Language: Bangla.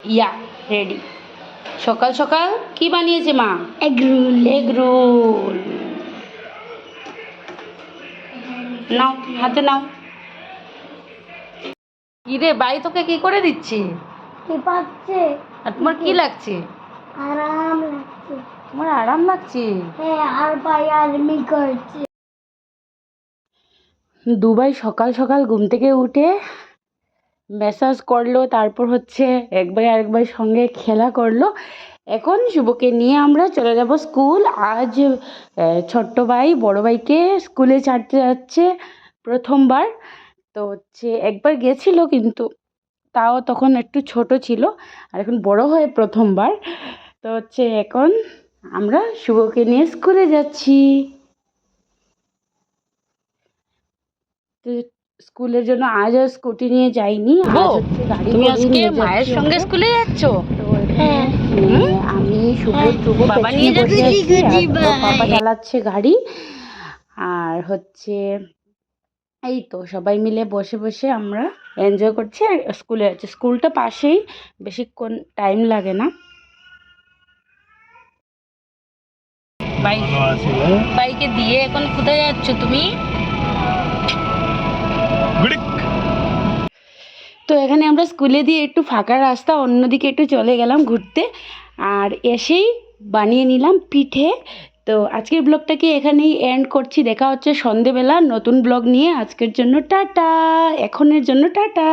ইয়া রেডি সকাল সকাল কি বানিয়েছে মা? এগরোল এগ রোল নাও হাতে নাও। কি রে বাই তোকে কি করে দিচ্ছি? কি পাচ্ছে? আর তোমার কি লাগছে? আরাম লাগছে। তোমার আরাম লাগছে? হ্যাঁ আর ভাই আর্মি করছে। দুবাই সকাল সকাল ঘুম থেকে উঠে ম্যাসাজ করল, তারপর হচ্ছে একবার ভাই আরেক সঙ্গে খেলা করল। এখন শুভকে নিয়ে আমরা চলে যাব স্কুল। আজ ছোট্ট ভাই, বড় ভাইকে স্কুলে ছাড়তে যাচ্ছে প্রথমবার। তো হচ্ছে একবার গেছিল কিন্তু তাও তখন একটু ছোট ছিল আর এখন বড় হয়ে প্রথমবার। তো হচ্ছে এখন আমরা শুভকে নিয়ে স্কুলে যাচ্ছি। স্কুলের জন্য আজ আর স্কুটি নিয়ে যাইনি গাড়ি তুমি আজকে মায়ের সঙ্গে স্কুলে যাচ্ছ? এখানে, আহ, আমি শুভ শুভ বাবা নিয়ে চালাচ্ছে গাড়ি আর হচ্ছে এই তো সবাই মিলে বসে বসে আমরা এনজয় করছি আর স্কুলে যাচ্ছি। স্কুলটা পাশেই বেশিক্ষণ টাইম লাগে না। বাই বাইকে দিয়ে এখন কোথায় যাচ্ছ তুমি? এখানে আমরা স্কুলে দিয়ে একটু ফাঁকা রাস্তা, অন্যদিকে একটু চলে গেলাম ঘুরতে। আর এসেই বানিয়ে নিলাম পিঠে। তো আজকের ব্লগটাকে এখানেই এন্ড করছি। দেখা হচ্ছে সন্ধেবেলা নতুন ব্লগ নিয়ে। আজকের জন্য টাটা। এখনের জন্য টাটা।